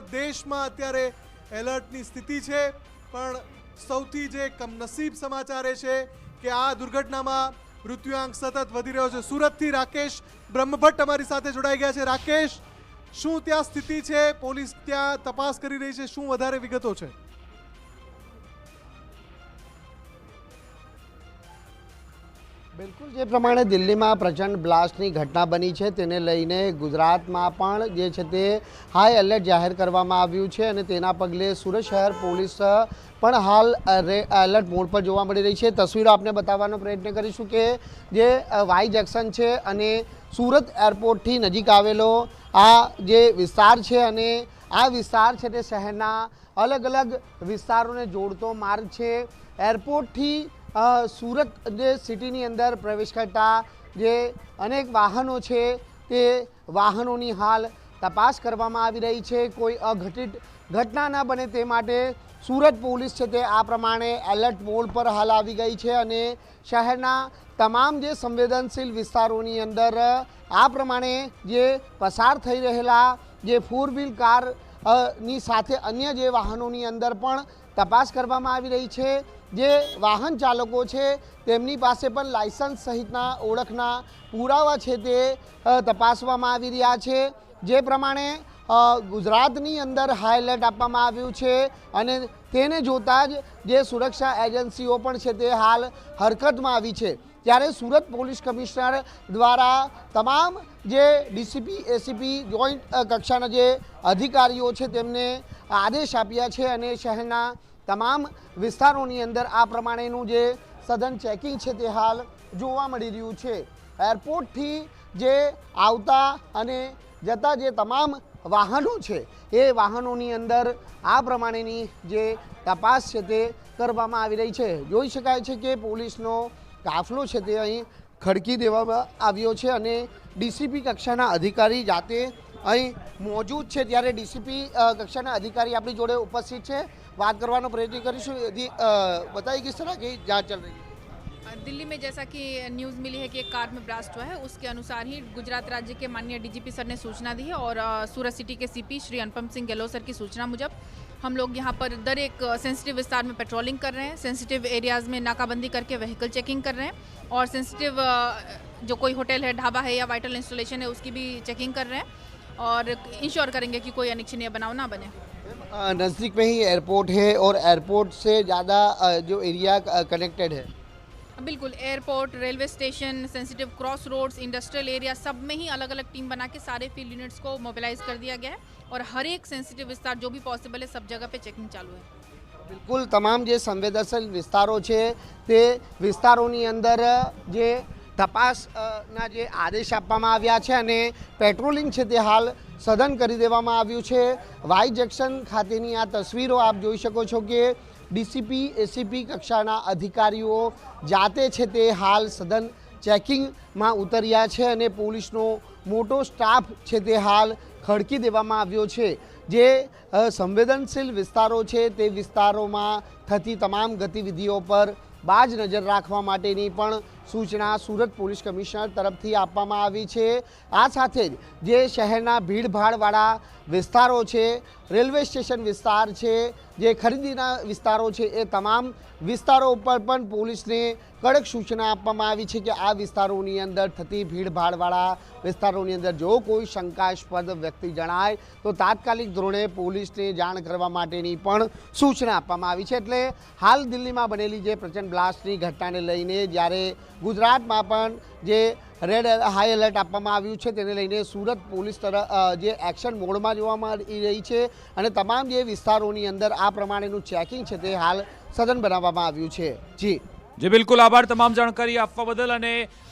દેશમાં અત્યારે એલર્ટની સ્થિતિ છે. પણ સૌથી જે કમનસીબ સમાચાર એ છે કે આ દુર્ઘટનામાં મૃત્યુઆંક સતત વધી રહ્યો છે. સુરતથી રાકેશ બ્રહ્મભટ્ટ અમારી સાથે જોડાઈ ગયા છે. રાકેશ, શું ત્યાં સ્થિતિ છે? પોલીસ ત્યાં તપાસ કરી રહી છે. શું વધારે વિગતો છે? બિલકુલ, જે પ્રમાણે દિલ્હીમાં પ્રચંડ બ્લાસ્ટની ઘટના બની છે, તેને લઈને ગુજરાતમાં પણ જે છે તે હાઈ એલર્ટ જાહેર કરવામાં આવ્યું છે અને તેના પગલે સુરત શહેર પોલીસ પણ હાલ એલર્ટ મોડ પર જોવા મળી રહી છે. તસવીરો આપને બતાવવાનો પ્રયત્ન કરીશું કે જે વાઈ જંકશન છે અને સુરત એરપોર્ટથી નજીક આવેલો આ જે વિસ્તાર છે અને આ વિસ્તાર છે તે શહેરના અલગ અલગ વિસ્તારોને જોડતો માર્ગ છે. એરપોર્ટથી સુરત જે સિટીની અંદર પ્રવેશ કરતા જે અનેક વાહનો છે તે વાહનોની હાલ તપાસ કરવામાં આવી રહી છે. કોઈ અઘટિત ઘટના ન બને તે માટે સુરત પોલીસ છે તે આ પ્રમાણે એલર્ટ મોડ પર હાલ આવી ગઈ છે અને શહેરના તમામ જે સંવેદનશીલ વિસ્તારોની અંદર આ પ્રમાણે જે પસાર થઈ રહેલા જે ફોર વ્હીલ કારની સાથે અન્ય જે વાહનોની અંદર પણ તપાસ કરવામાં આવી રહી છે. જે વાહન ચાલકો છે, તેમની પાસે પણ લાયસન્સ સહિતના ઓળખના પુરાવા છે તે તપાસવામાં આવી રહ્યા છે. જે પ્રમાણે ગુજરાતની અંદર હાઈ એલર્ટ આપવામાં આવ્યું છે અને તેને જોતા જ જે સુરક્ષા એજન્સીઓ પણ છે તે હાલ હરકતમાં આવી છે. ત્યારે સુરત પોલીસ કમિશનર દ્વારા તમામ જે ડીસીપી, એસીપી, જોઈન્ટ કક્ષાના જે અધિકારીઓ છે તેમને આદેશ આપ્યા છે અને શહેરના તમામ વિસ્તારોની અંદર આ પ્રમાણેનું જે સઘન ચેકિંગ છે તે હાલ જોવા મળી રહ્યું છે. એરપોર્ટથી જે આવતા અને જતા જે તમામ વાહનો છે, એ વાહનોની અંદર આ પ્રમાણેની જે તપાસ છે તે કરવામાં આવી રહી છે. જોઈ શકાય છે કે પોલીસનો કાફલો છે તે અહીં ખડકી દેવામાં આવ્યો છે અને ડીસીપી કક્ષાના અધિકારી જાતે અહીં મોજૂદ છે ત્યારે ડીસીપી કક્ષાના અધિકારી આપણી જોડે ઉપસ્થિત છે. વાત કરવાનો પ્રયત્ન કરીશું. બતાવી કિસ સર કે જાત ચાલ રહી दिल्ली में जैसा कि न्यूज़ मिली है कि एक कार में ब्लास्ट हुआ है, उसके अनुसार ही गुजरात राज्य के माननीय डीजीपी सर ने सूचना दी है और सूरत सिटी के सीपी श्री अनुपम सिंह गहलोत सर की सूचना मुजब हम लोग यहाँ पर दर एक सेंसिटिव विस्तार में पेट्रोलिंग कर रहे हैं सेंसिटिव एरियाज़ में नाकाबंदी करके व्हीकल चेकिंग कर रहे हैं और सेंसिटिव जो कोई होटल है, ढाबा है या वाइटल इंस्टॉलेशन है, उसकी भी चेकिंग कर रहे हैं और इंश्योर करेंगे कि कोई अनिच्छनीय बनाव ना बने। नज़दीक में ही एयरपोर्ट है और एयरपोर्ट से ज़्यादा जो एरिया कनेक्टेड है। बिल्कुल airport railway station sensitive cross roads industrial area सब में ही अलग अलग टीम बना के सारे फील्ड यूनिट्स को मोबिलाइज कर दिया गया है और हर एक सेंसिटिव विस्तार जो भी पॉसिबल है सब जगह पे चेकिंग चालू है બિલકુલ તમામ જે સંવેદનશીલ વિસ્તારો છે તે વિસ્તારોની અંદર જે તપાસ અ, ના જે આદેશ આપવામાં આવ્યા છે અને પેટ્રોલિંગ છે તે હાલ સઘન કરી દેવામાં આવ્યું છે વાઈ જંકશન ખાતેની આ તસવીરો આપ જોઈ શકો છો કે ડીસીપી એસીપી કક્ષાના અધિકારીઓ જાતે છે તે હાલ સઘન ચેકિંગમાં ઉતર્યા છે અને પોલીસનો મોટો સ્ટાફ છે તે હાલ ખડકી દેવામાં આવ્યો છે. જે સંવેદનશીલ વિસ્તારો છે તે વિસ્તારોમાં થતી તમામ ગતિવિધિઓ પર બાજ નજર રાખવા માટેની પણ સૂચના સુરત પોલીસ કમિશનર તરફથી આપવામાં આવી છે. આ સાથે જ જે શહેરના ભીડભાડવાળા વિસ્તારો છે, રેલવે સ્ટેશન વિસ્તાર છે, જે ખરીદીના વિસ્તારો છે, એ તમામ વિસ્તારો ઉપર પણ પોલીસને કડક સૂચના આપવામાં આવી છે કે આ વિસ્તારોની અંદર થતી ભીડભાડવાળા વિસ્તારોની અંદર જો કોઈ શંકાસ્પદ વ્યક્તિ જણાય, તો તાત્કાલિક ધોરણે પોલીસને જાણ કરવા માટેની પણ સૂચના આપવામાં આવી છે. એટલે હાલ દિલ્હીમાં બનેલી જે પ્રચંડ બ્લાસ્ટની ઘટનાને લઈને જ્યારે ગુજરાતમાં પણ જે રેડ હાઈ એલર્ટ આપવામાં આવ્યું છે, તેને લઈને સુરત પોલીસ તરફ જે એક્શન મોડમાં જોવા મળી રહી છે અને તમામ જે વિસ્તારોની અંદર આ પ્રમાણેનું ચેકિંગ છે તે હાલ સઘન બનાવવામાં આવ્યું છે. જી. જે, બિલકુલ આભાર તમામ જાણકારી આપવા બદલ અને